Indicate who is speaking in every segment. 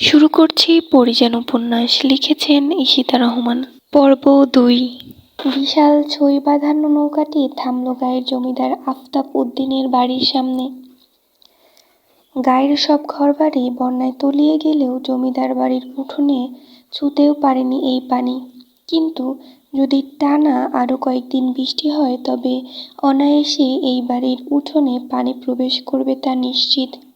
Speaker 1: শুরু করছি পরিযান উপন্যাস লিখেছেন ঈশিতা রহমান। পর্ব দুই। বিশাল ছই বাঁধানো নৌকাটি থামল গায়ের জমিদার আফতাব উদ্দিনের বাড়ির সামনে। গায়ের সব ঘরবাড়ি বন্যায় তলিয়ে গেলেও জমিদার বাড়ির উঠোনে ছুতেও পারেনি এই পানি। কিন্তু যদি টানা আরও কয়েকদিন বৃষ্টি হয়, তবে অনায়াসে এই বাড়ির উঠোনে পানি প্রবেশ করবে তা নিশ্চিত।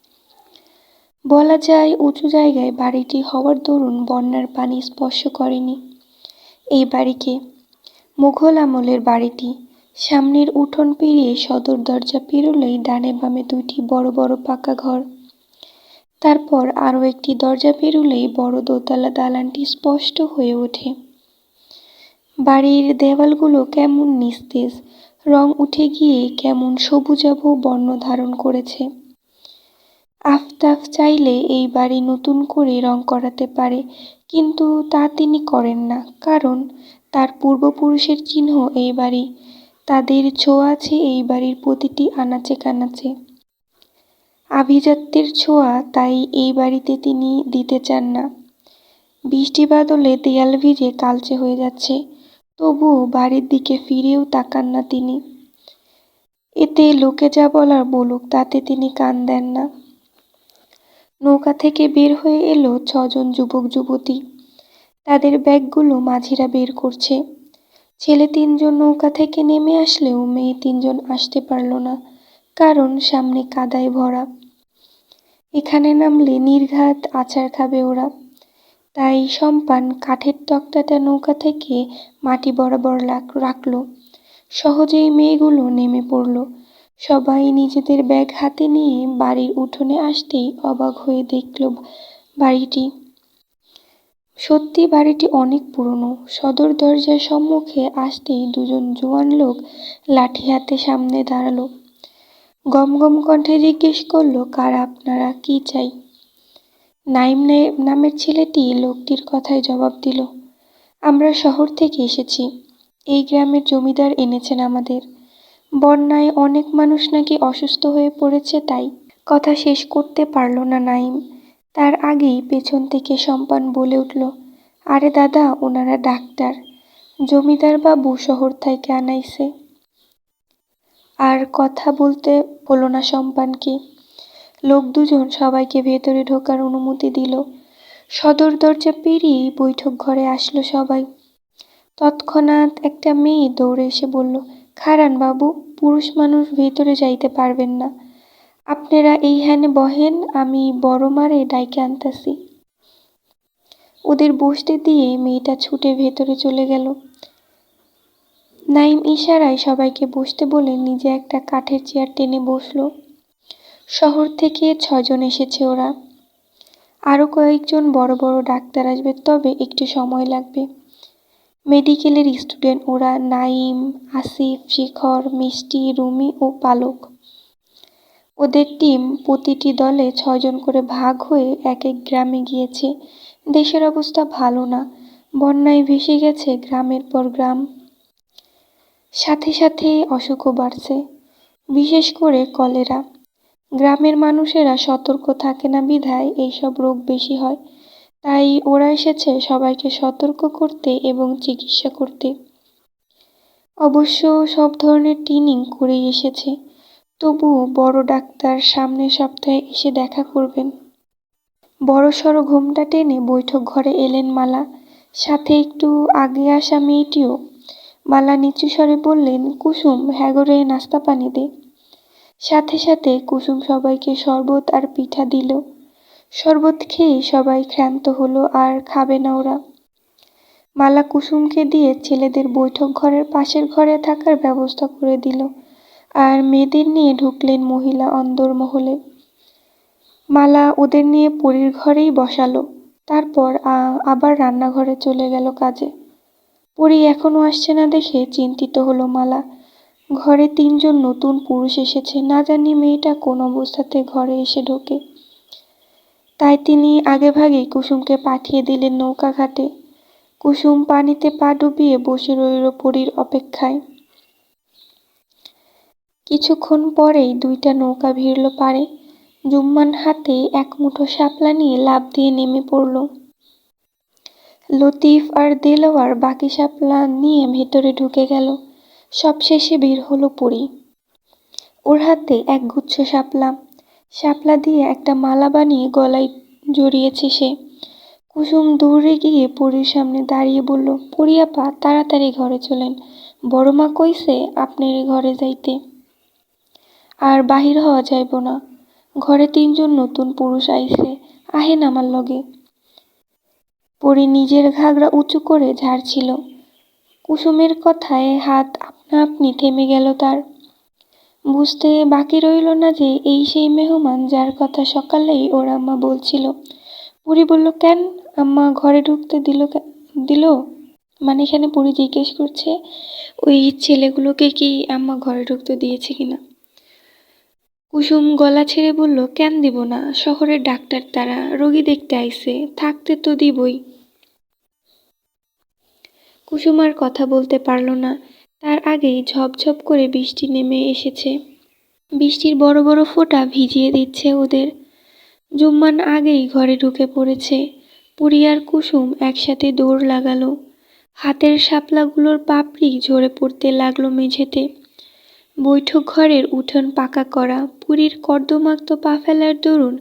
Speaker 1: বলা যায়, উঁচু জায়গায় বাড়িটি হওয়ার দরুন বন্যার পানি স্পর্শ করেনি। এই বাড়িকে মুঘল আমলের বাড়িটি সামনের উঠোন পেরিয়ে সদর দরজা পেরোলেই ডানে বামে দুইটি বড় বড় পাকা ঘর। তারপর আরও একটি দরজা পেরোলেই বড় দোতলা দালানটি স্পষ্ট হয়ে ওঠে। বাড়ির দেওয়ালগুলো কেমন নিস্তেজ, রং উঠে গিয়ে কেমন সবুজাভ বর্ণ ধারণ করেছে। আফতাব চাইলে এই বাড়ি নতুন করে রং করাতে পারে, কিন্তু তা তিনি করেন না, কারণ তার পূর্বপুরুষের চিহ্ন এই বাড়ি, তাদের ছোঁয়া আছে এই বাড়ির প্রতিটি আনাচে কানাচে। আভিজাত্যের ছোঁয়া তাই এই বাড়িতে তিনি দিতে চান না। বৃষ্টি বাদলে দেয়াল ভিজে কালচে হয়ে যাচ্ছে, তবুও বাড়ির দিকে ফিরেও তাকান না তিনি। এতে লোকে যা বলার বলুক, তাতে তিনি কান দেন না। নৌকা থেকে বের হয়ে এলো ছজন যুবক যুবতী। তাদের ব্যাগগুলো মাঝিরা বের করছে। ছেলে তিনজন নৌকা থেকে নেমে আসলেও মেয়ে তিনজন আসতে পারল না, কারণ সামনে কাদায় ভরা। এখানে নামলে নির্ঘাত আচার খাবে ওরা। তাই সম্পান কাঠের তক্তাটা নৌকা থেকে মাটি বরাবর রাখল। সহজেই মেয়েগুলো নেমে পড়ল। সবাই নিজেদের ব্যাগ হাতে নিয়ে বাড়ির উঠোনে আসতেই অবাক হয়ে দেখল বাড়িটি। সত্যি বাড়িটি অনেক পুরনো। সদর দরজার সম্মুখে আসতেই দুজন জোয়ান লোক লাঠি হাতে সামনে দাঁড়াল। গম গম কণ্ঠে জিজ্ঞেস করল, কারা আপনারা? কি চাই? নাইম নামের ছেলেটি লোকটির কথায় জবাব দিল, আমরা শহর থেকে এসেছি। এই গ্রামের জমিদার এনেছেন আমাদের। বন্যায় অনেক মানুষ নাকি অসুস্থ হয়ে পড়েছে তাই কথা শেষ করতে পারল না নাইম। তার আগেই পেছন থেকে সম্পান বলে উঠল, আরে দাদা, ওনারা ডাক্তার। জমিদার বাবু শহর থেকে আনাইছে। আর কথা বলতে হলো না সম্পানকে। লোক দুজন সবাইকে ভেতরে ঢোকার অনুমতি দিল। সদর দরজা পেরিয়ে বৈঠক ঘরে আসলো সবাই। তৎক্ষণাৎ একটা মেয়ে দৌড়ে এসে বলল খারান বাবু, পুরুষ মানুষ ভেতরে যাইতে পারবেন না। আপনারা এইখানে বহেন, আমি বড় মারে ডাইকে আনতাছি। ওদের বসতে দিয়ে মেয়েটা ছুটে ভেতরে চলে গেল। নাইম ইশারায় সবাইকে বসতে বলে নিজে একটা কাঠের চেয়ার টেনে বসল। শহর থেকে ছজন এসেছে ওরা। আরও কয়েকজন বড় বড় ডাক্তার আসবে, তবে একটু সময় লাগবে। মেডিকেলের স্টুডেন্ট ওরা নাইম আসিফ, শিখর, মিষ্টি, রুমি ও পালক। ওদের টিম প্রতিটি দলে ছয়জন করে ভাগ হয়ে এক এক গ্রামে গিয়েছে। দেশের অবস্থা ভালো না। বন্যায় ভেসে গেছে গ্রামের পর গ্রাম। সাথে সাথে অসুখও বাড়ছে, বিশেষ করে কলেরা। গ্রামের মানুষেরা সতর্ক থাকে না বিধায় এইসব রোগ বেশি হয়। তাই ওরা এসেছে সবাইকে সতর্ক করতে এবং চিকিৎসা করতে। অবশ্য সব ধরনের ট্রেনিং করেই এসেছে। তবুও বড় ডাক্তার সামনের সপ্তাহে এসে দেখা করবেন। বড় সড়ো ঘুমটা টেনে বৈঠক ঘরে এলেন মালা। সাথে একটু আগে আসা মেয়েটিও। মালা নিচু স্বরে বললেন, কুসুম, হ্যাগরে নাস্তা পানি দে। সাথে সাথে কুসুম সবাইকে শরবত আর পিঠা দিল। শরবত খেয়েই সবাই ক্ষান্ত হলো আর খাবে না ওরা। মালা কুসুমকে দিয়ে ছেলেদের বৈঠক ঘরের পাশের ঘরে থাকার ব্যবস্থা করে দিল আর মেয়েদের নিয়ে ঢুকলেন মহিলা অন্দরমহলে মালা ওদের নিয়ে পরীর ঘরেই বসালো, তারপর আবার রান্নাঘরে চলে গেল কাজে। পরী এখনও আসছে না দেখে চিন্তিত হলো মালা। ঘরে তিনজন নতুন পুরুষ এসেছে, না জানি মেয়েটা কোন অবস্থাতে ঘরে এসে ঢোকে। তাই তিনি আগেভাগেই কুসুমকে পাঠিয়ে দিলেন নৌকা ঘাটে কুসুম পানিতে পা ডুবিয়ে বসে রইল পরীর অপেক্ষায়। কিছুক্ষণ পরেই দুইটা নৌকা ভিড়ল পারে জুম্মান হাতে এক মুঠো শাপলা নিয়ে লাফ দিয়ে নেমে পড়ল। লতিফ আর দেলোয়ার বাকি শাপলা নিয়ে ভেতরে ঢুকে গেল। সবশেষে বের হলো পুরী। ওর হাতে এক গুচ্ছ শাপলা। শাপলা দিয়ে একটা মালা বানিয়ে গলায় জড়িয়েছে সে। কুসুম দৌড়ে গিয়ে পুরীর সামনে দাঁড়িয়ে বলল পরিয়াপা তাড়াতাড়ি ঘরে চলেন। বড় মা কইছে আপনার ঘরে যাইতে। আর বাহির হওয়া যাইব না। ঘরে তিনজন নতুন পুরুষ আইছে, আহেন আমার লগে। পরি নিজের ঘাগরা উঁচু করে ঝাড়ছিল। কুসুমের কথায় হাত আপনা আপনি থেমে গেল তার। বুঝতে বাকি রইল না যে এই সেই মেহমান যার কথা সকালেই ওর আম্মা বলছিল। পুরি বলল, কেন? আম্মা ঘরে ঢুকতে দিল দিল? মানে এখানে পুরি জিজ্ঞেস করছে, ওই ছেলেগুলোকে কি আম্মা ঘরে ঢুকতে দিয়েছে কিনা? কুসুম গলা ছেড়ে বলল, কেন দিব না? শহরের ডাক্তার তারা, রোগী দেখতে আইছে, থাকতে তো দিবই। কুসুম আর কথা বলতে পারল না। তার আগেই ঝপঝপ করে বৃষ্টি নেমে এসেছে। বৃষ্টির বড় বড় ফোঁটা ভিজিয়ে দিচ্ছে ওদের। জুম্মান আগেই ঘরে ঢুকে পড়েছে। পুরি আর কুসুম একসাথে দৌড় লাগালো। হাতের শাপলাগুলোর পাপড়ি ঝরে পড়তে লাগল মেঝেতে। বৈঠক ঘরের উঠোন পাকা করা, পুরীর কর্দমাক্ত পা ফেলার দরুন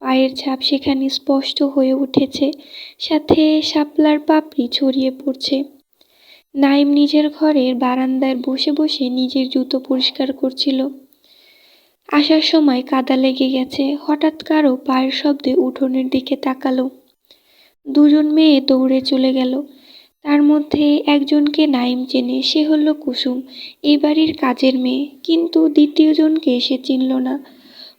Speaker 1: পায়ের ছাপ সেখানে স্পষ্ট হয়ে উঠেছে। সাথে শাপলার পাপড়ি ছড়িয়ে পড়ছে। নাইম নিজের ঘরের বারান্দায় বসে বসে নিজের জুতো পরিষ্কার করছিল। আসার সময় কাদা লেগে গেছে, হঠাৎ কারও পায়ের শব্দে উঠোনের দিকে তাকালো। দুজন মেয়ে দৌড়ে চলে গেল। তার মধ্যে একজনকে নাইম চেনে, সে হলো কুসুম, এই বাড়ির কাজের মেয়ে। কিন্তু দ্বিতীয়জনকে সে চিনল না।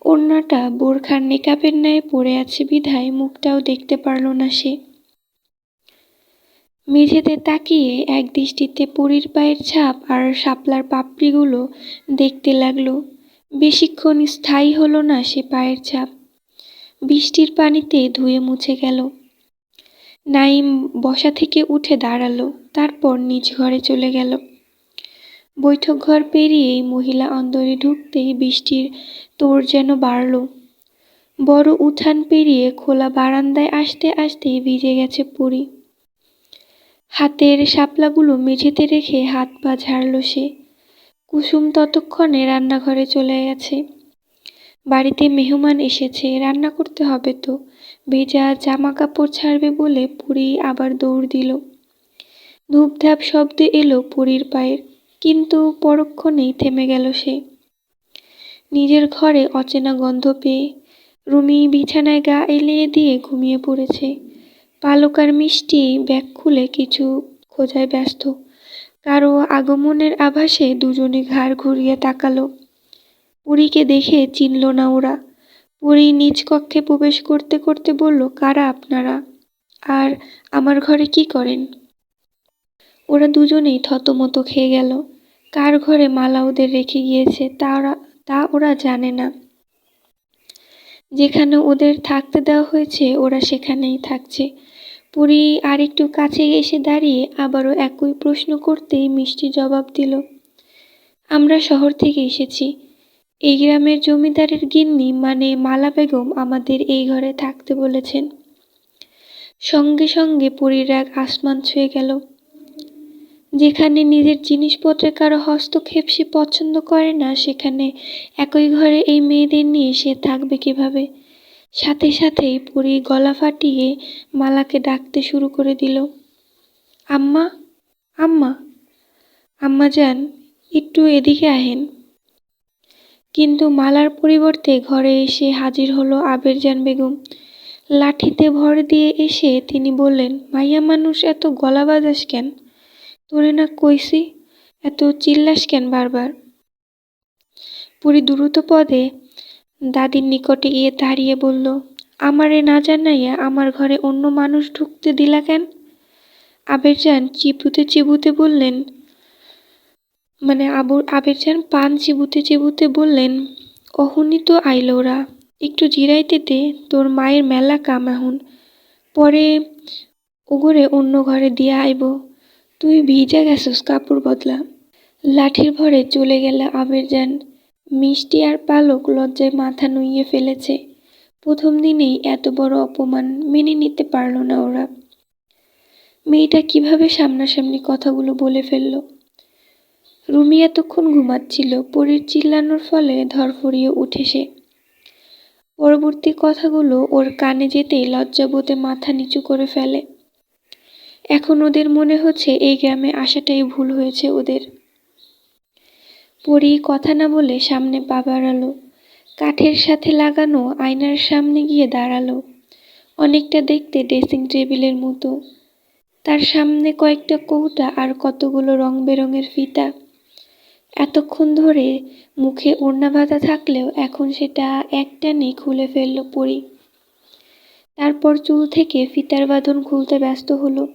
Speaker 1: ওড়নাটা বোরখার নেকাবের ন্যায় পড়ে আছে বিধায় মুখটাও দেখতে পারল না সে। মেঝেতে তাকিয়ে এক দৃষ্টিতে পুরীর পায়ের ছাপ আর শাপলার পাপড়িগুলো দেখতে লাগল। বেশিক্ষণ স্থায়ী হলো না সে পায়ের ছাপ। বৃষ্টির পানিতে ধুয়ে মুছে গেল। নাইম বসা থেকে উঠে দাঁড়াল, তারপর নিজ ঘরে চলে গেল। বৈঠক ঘর পেরিয়েই মহিলা অন্দরে ঢুকতেই বৃষ্টির তোর যেন বাড়ল। বড় উঠান পেরিয়ে খোলা বারান্দায় আসতে আসতেই ভিজে গেছে পুরী। হাতের শাপলাগুলো মেঝেতে রেখে হাত পা ঝাড়ল সে। কুসুম ততক্ষণে রান্নাঘরে চলে গেছে। বাড়িতে মেহমান এসেছে, রান্না করতে হবে তো। ভেজা জামা কাপড় ছাড়বে বলে পুরী আবার দৌড় দিল। ধূপধাপ শব্দে এলো পুরীর পায়ের, কিন্তু পরক্ষণেই থেমে গেল সে। নিজের ঘরে অচেনা গন্ধ পেয়ে রুমি বিছানায় গা এলিয়ে দিয়ে ঘুমিয়ে পড়েছে। পালক আর মিষ্টি ব্যাগ খুলে কিছু খোঁজায় ব্যস্ত। কারও আগমনের আভাসে দুজনে ঘাড় ঘুরিয়ে তাকালো। পুরীকে দেখে চিনল না ওরা। পুরী নিজ কক্ষে প্রবেশ করতে করতে বলল, কারা আপনারা? আর আমার ঘরে কি করেন? ওরা দুজনেই থতমত খেয়ে গেল। কার ঘরে মালা ওদের রেখে গিয়েছে, তারা তা ওরা জানে না। যেখানে ওদের থাকতে দেওয়া হয়েছে, ওরা সেখানেই থাকছে। পুরী আর একটু কাছে এসে দাঁড়িয়ে আবারও একই প্রশ্ন করতেই মিষ্টি জবাব দিল, আমরা শহর থেকে এসেছি। এই গ্রামের জমিদারের গিন্নি মানে মালা বেগম আমাদের এই ঘরে থাকতে বলেছেন। সঙ্গে সঙ্গে পুরীর এক আসমান ছুঁয়ে গেল। যেখানে নিজের জিনিসপত্রে কারও হস্তক্ষেপ সে পছন্দ করে না, সেখানে একই ঘরে এই মেয়েদের নিয়ে সে থাকবে কীভাবে? সাথে সাথেই পুরী গলা ফাটিয়ে মালাকে ডাকতে শুরু করে দিল, আম্মা আম্মা আম্মা যান, একটু এদিকে আহেন। কিন্তু মালার পরিবর্তে ঘরে এসে হাজির হলো আবেরজান বেগম। লাঠিতে ভর দিয়ে এসে তিনি বললেন, মাইয়া মানুষ, এত গলা বাজাস কেন? তোরে না কইছি, এত চিল্লাস কেন বারবার? পুরি দ্রুত পদে দাদির নিকটে গিয়ে দাঁড়িয়ে বলল, আমারে না জানাইয়া আমার ঘরে অন্য মানুষ ঢুকতে দিলা কেন? আবেরজান চিবুতে চিবুতে বললেন মানে আবুর আবেরজান পান চিবুতে চিবুতে বললেন, অহনি তো আইল ওরা, একটু জিরাইতে দে, তোর মায়ের মেলা কাম এখন। পরে ওগরে অন্য ঘরে দিয়া আইব। তুই ভিজে গেছস কাপড় বদলা লাঠির ভরে চলে গেলে আবেরজান। মিষ্টি আর পালক লজ্জায় মাথা নুইয়ে ফেলেছে। প্রথম দিনেই এত বড় অপমান মেনে নিতে পারল না ওরা। মেয়েটা কীভাবে সামনাসামনি কথাগুলো বলে ফেলল? রুমি এতক্ষণ ঘুমাচ্ছিল, পরীর চিল্লানোর ফলে ধরফরিয়ে উঠে সে। পরবর্তী কথাগুলো ওর কানে যেতেই লজ্জাবোধে মাথা নিচু করে ফেলে। এখন ওদের মনে হচ্ছে এই গ্রামে আসাটাই ভুল হয়েছে ওদের। পরি কথা না বলে সামনে পা বাড়ালো। কাঠের সাথে লাগানো আয়নার সামনে গিয়ে দাঁড়াল। অনেকটা দেখতে ড্রেসিং টেবিলের মতো। তার সামনে কয়েকটা কৌটা আর কতগুলো রং বেরঙের ফিতা। এতক্ষণ ধরে মুখে ওড়না বাঁধা থাকলেও এখন সেটা একটানে খুলে ফেলল পরি। তারপর চুল থেকে ফিতার বাঁধন খুলতে ব্যস্ত হলো।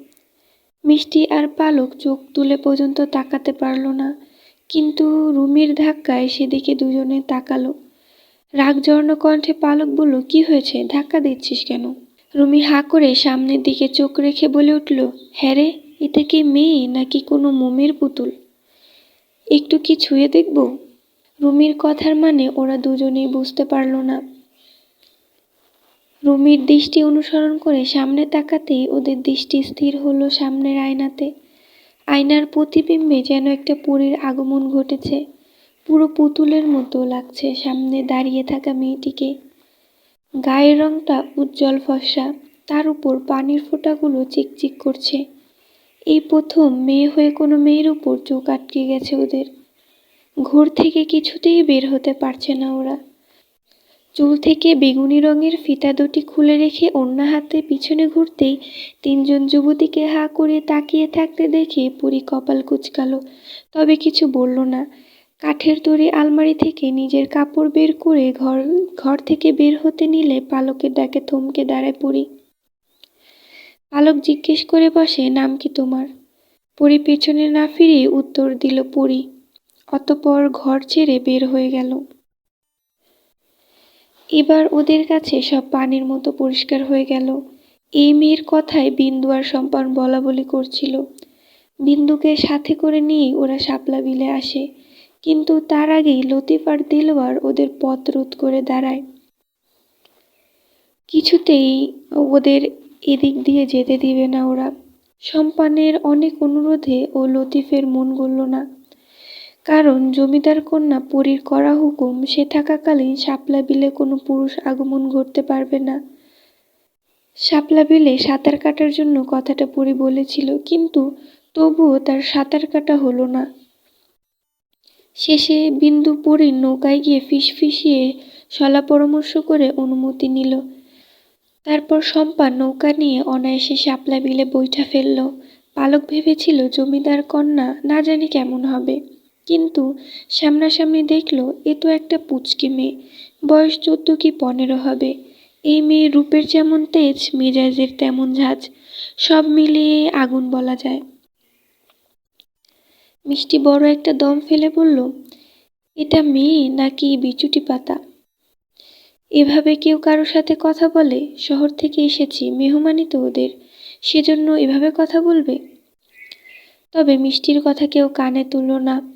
Speaker 1: মিষ্টি আর পালক চোখ তুলে পর্যন্ত তাকাতে পারল না। কিন্তু রুমির ধাক্কায় সেদিকে দুজনে তাকালো। রাগ জড়ানো কণ্ঠে পালক বলল, কি হয়েছে? ধাক্কা দিচ্ছিস কেন? রুমি হা করে সামনের দিকে চোখ রেখে বলে উঠল হ্যাঁ রে, এটা কি মেয়ে নাকি কোনো মোমের পুতুল? একটু কি ছুঁয়ে দেখব? রুমির কথার মানে ওরা দুজনেই বুঝতে পারল না। রুমির দৃষ্টি অনুসরণ করে সামনে তাকাতেই ওদের দৃষ্টি স্থির হলো সামনের আয়নাতে। আয়নার প্রতিবিম্বে যেন একটা পরীর আগমন ঘটেছে। পুরো পুতুলের মতো লাগছে সামনে দাঁড়িয়ে থাকা মেয়েটিকে। গায়ের রংটা উজ্জ্বল ফর্সা, তার উপর পানির ফোঁটাগুলো চিকচিক করছে। এই প্রথম মেয়ে হয়ে কোনো মেয়ের উপর চোখ আটকে গেছে ওদের। ঘোর থেকে কিছুতেই বের হতে পারছে না ওরা। চুল থেকে বেগুনি রঙের ফিতা দুটি খুলে রেখে অন্য হাতে পিছনে ঘুরতেই তিনজন যুবতীকে হা করে তাকিয়ে থাকতে দেখে পুরি কপাল কুচকালো। তবে কিছু বলল না। কাঠের তৈরি আলমারি থেকে নিজের কাপড় বের করে ঘর ঘর থেকে বের হতে নিলে পালকের ডাকে থমকে দাঁড়ায় পুরি। পালক জিজ্ঞেস করে বসে, নাম কি তোমার? পরি পেছনে না ফিরে উত্তর দিল, পরি। অতপর ঘর ছেড়ে বের হয়ে গেল। এবার ওদের কাছে সব পানির মতো পরিষ্কার হয়ে গেল। এই মেয়ের কথায় বিন্দু আর সম্পান বলা বলি করছিল। বিন্দুকে সাথে করে নিয়েই ওরা শাপলা বিলে আসে। কিন্তু তার আগেই লতিফ আর দিলওয়ার ওদের পথ রোধ করে দাঁড়ায়। কিছুতেই ওদের এদিক দিয়ে যেতে দিবে না ওরা। সম্পানের অনেক অনুরোধে ও লতিফের মন গড়ল না। কারণ জমিদার কন্যা পরীর করা হুকুম, সে থাকাকালীন শাপলা বিলে কোনো পুরুষ আগমন ঘটতে পারবে না। শাপলা বিলে সাঁতার কাটার জন্য কথাটা পরি বলেছিল, কিন্তু তবুও তার সাঁতার কাটা হলো না। শেষে বিন্দু পরীর নৌকায় গিয়ে ফিসফিসিয়ে সলা পরামর্শ করে অনুমতি নিল। তারপর সম্পা নৌকা নিয়ে অনায়াসে শাপলা বিলে বৈঠা ফেলল। পালক ভেবেছিল, জমিদার কন্যা না জানি কেমন হবে। কিন্তু সামনাসামনি দেখল এ তো একটা পুচকি মেয়ে। বয়স চোদ্দ কি পনেরো হবে। এই মেয়ে রূপের যেমন তেজ, মেজাজের তেমন ঝাঁজ, সব মিলিয়ে আগুন বলা যায়। মিষ্টি বড় একটা দম ফেলে বলল, এটা মেয়ে নাকি বিচুটি পাতা? এভাবে কেউ কারোর সাথে কথা বলে, শহর থেকে এসেছি মেহমানি তো ওদের। সেজন্য এভাবে কথা বলবে? তবে মিষ্টির কথা কেউ কানে তুলল না।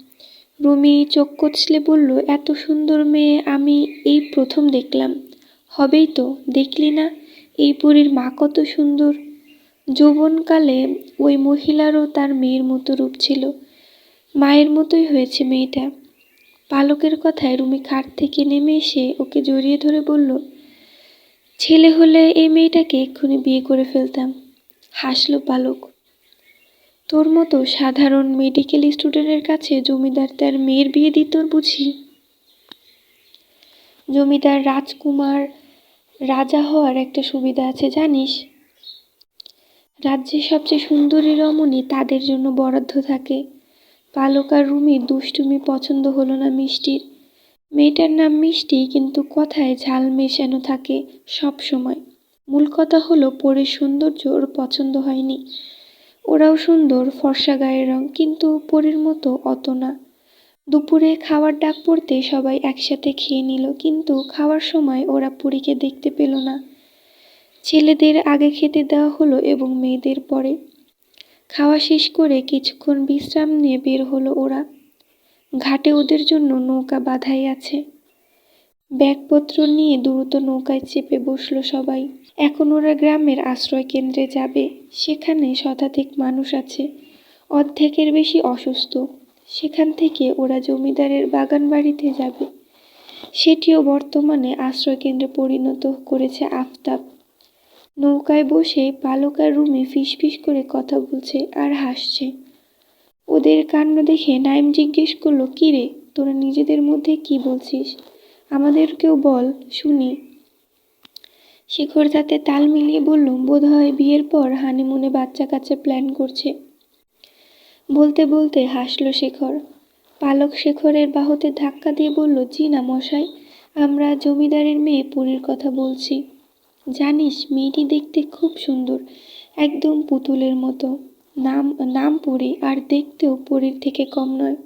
Speaker 1: রুমি চোখ কচলে বলল, এত সুন্দর মেয়ে, আমি এই প্রথম দেখলাম। হবেই তো, দেখলি না? এই পরীর মা কত সুন্দর। যৌবনকালে ওই মহিলারও তার মেয়ের মতো রূপ ছিল। মায়ের মতোই হয়েছে মেয়েটা। পালকের কথায় রুমি খাট থেকে নেমে এসে ওকে জড়িয়ে ধরে বলল, ছেলে হলে এই মেয়েটাকে এক্ষুনি বিয়ে করে ফেলতাম। হাসলো পালক। তোর মতো সাধারণ মেডিকেল স্টুডেন্টের কাছে জমিদার তার মেয়ের বিয়ে দিত বুঝি? জমিদার রাজকুমার রাজা হওয়ার একটা সুবিধা আছে, জানিস? রাজ্যের সবচেয়ে সুন্দরী রমণী তাদের জন্য বরাদ্দ থাকে। পালক আর রুমির দুষ্টুমি পছন্দ হলো না মিষ্টির। মেয়েটার নাম মিষ্টি, কিন্তু কথায় ঝাল মেশানো থাকে সব সময় মূল কথা হলো পরে সৌন্দর্য ওর পছন্দ হয়নি। ওরাও সুন্দর, ফর্সা গায়ের রং, কিন্তু পরীর মতো অত না। দুপুরে খাওয়ার ডাক পড়তে সবাই একসাথে খেয়ে নিল, কিন্তু খাওয়ার সময় ওরা পুরীকে দেখতে পেল না। ছেলেদের আগে খেতে দেওয়া হলো এবং মেয়েদের পরে। খাওয়া শেষ করে কিছুক্ষণ বিশ্রাম নিয়ে বের হলো ওরা। ঘাটে ওদের জন্য নৌকা বাঁধাই আছে। ব্যাগপত্র নিয়ে দ্রুত নৌকায় চেপে বসল সবাই। এখন ওরা গ্রামের আশ্রয় কেন্দ্রে যাবে। সেখানে শতাধিক মানুষ আছে। অর্ধেকের বেশি অসুস্থ। সেখান থেকে ওরা জমিদারের বাগান বাড়িতে যাবে। সেটিও বর্তমানে আশ্রয়কেন্দ্রে পরিণত করেছে আফতাব। নৌকায় বসে পালক রুমে ফিসফিস করে কথা বলছে আর হাসছে। ওদের কাণ্ড দেখে নাইম জিজ্ঞেস করল কী রে তোরা নিজেদের মধ্যে কি বলছিস? আমাদেরকেও বল, শুনি। শেখর তাতে তাল মিলিয়ে বলল বোধ হয় বিয়ের পর হানিমুনে বাচ্চা কাচ্চা প্ল্যান করছে। বলতে বলতে হাসল শেখর। পালক শেখরের বাহুতে ধাক্কা দিয়ে বলল, জি না মশাই, আমরা জমিদারের মেয়ে পুরীর কথা বলছি। জানিস, মেয়েটি দেখতে খুব সুন্দর, একদম পুতুলের মতো। নাম নাম পুরী, আর দেখতেও পুরীর থেকে কম নয়।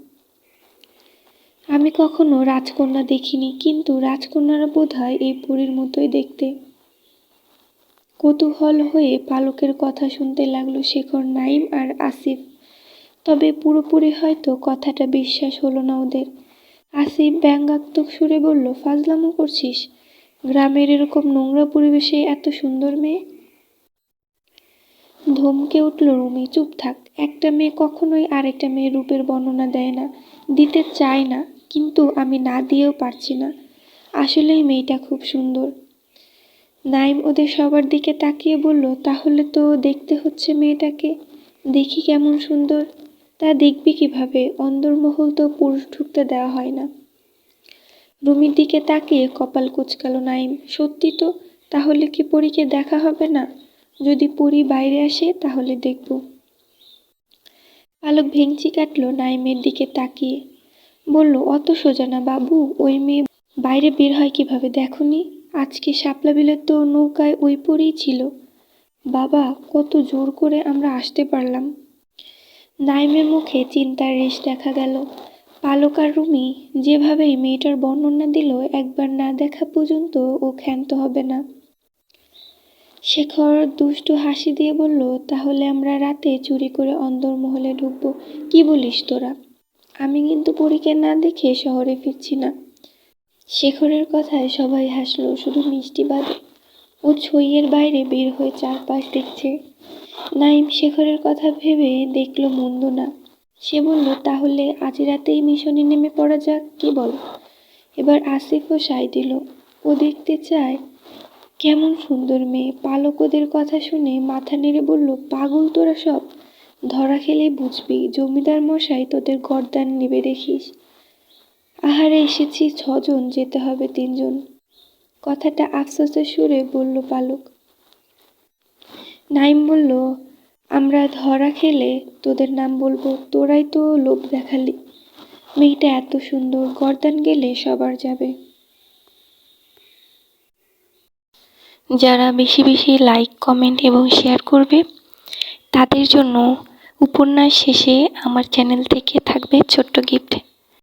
Speaker 1: আমি কখনো রাজকন্যা দেখিনি, কিন্তু রাজকন্যারা বোধ হয় এই পুরীর মতোই দেখতে। কৌতূহল হয়ে পালকের কথা শুনতে লাগল শেখর নাইম আর আসিফ। তবে পুরোপুরি হয়তো কথাটা বিশ্বাস হলো না ওদের। আসিফ ব্যঙ্গাত্মক সুরে বলল, ফাজলামো করছিস? গ্রামের এরকম নোংরা পরিবেশে এত সুন্দর মেয়ে? ধমকে উঠল, রুমি, চুপ থাক। একটা মেয়ে কখনোই আরেকটা মেয়ের রূপের বর্ণনা দেয় না। দিতে চায় না, কিন্তু আমি না দিয়েও পারছি না। আসলেই মেয়েটা খুব সুন্দর। নাইম ওদের সবার দিকে তাকিয়ে বলল, তাহলে তো দেখতে হচ্ছে মেয়েটাকে। দেখি কেমন সুন্দর। তা দেখবি কীভাবে? অন্দরমহল তো পুরুষ ঢুকতে দেওয়া হয় না। রুমির দিকে তাকিয়ে কপাল কুচকালো নাইম, সত্যি তো? তাহলে কি পরীকে দেখা হবে না? যদি পরি বাইরে আসে, তাহলে দেখব। পালক ভেঙচি কাটলো নাইমের দিকে তাকিয়ে। বলল, অত সোজা না বাবু, ওই মেয়ে বাইরে বের হয় কীভাবে? দেখনি, আজকে শাপলা বিলের তো নৌকায় ওই পরেই ছিল। বাবা, কত জোর করে আমরা আসতে পারলাম। নাইমের মুখে চিন্তার রেশ দেখা গেল। পালক আর রুমি যেভাবেই মেয়েটার বর্ণনা দিল, একবার না দেখা পর্যন্ত ও ক্ষান্ত হবে না। শেখর দুষ্টু হাসি দিয়ে বলল, তাহলে আমরা রাতে চুরি করে অন্দরমহলে ঢুকবো। কি বলিস তোরা? আমি কিন্তু পরীকে না দেখে শহরে ফিরছি না। শেখরের কথায় সবাই হাসলো, শুধু মিষ্টি বাদে। ও ছইয়ের বাইরে বের হয়ে চারপাশ দেখছে। নাইম শেখরের কথা ভেবে দেখল মন্দ না। সে বলল, তাহলে আজ রাতেই মিশনে নেমে পড়া যাক, কি বল? এবার আসিফও সাই দিল। ও দেখতে চায় কেমন সুন্দর মেয়ে। পালক ওদের কথা শুনে মাথা নেড়ে বলল, পাগল তোরা সব। ধরা খেলেই বুঝবি, জমিদার মশাই তোদের গরদান নেবে দেখিস। আহারে, এসেছি ছজন, যেতে হবে তিনজন। কথাটা আফসোসের সুরে বলল পালক। নাইম বলল, আমরা ধরা খেলে তোদের নাম বলব। তোরাই তো লোভ দেখালি। মেয়েটা এত সুন্দর, গর্দান গেলে সবার যাবে। যারা বেশি বেশি লাইক কমেন্ট এবং শেয়ার করবে, তাদের জন্য উপন্যাস শেষে আমার চ্যানেল থেকে থাকবে ছোট্ট গিফট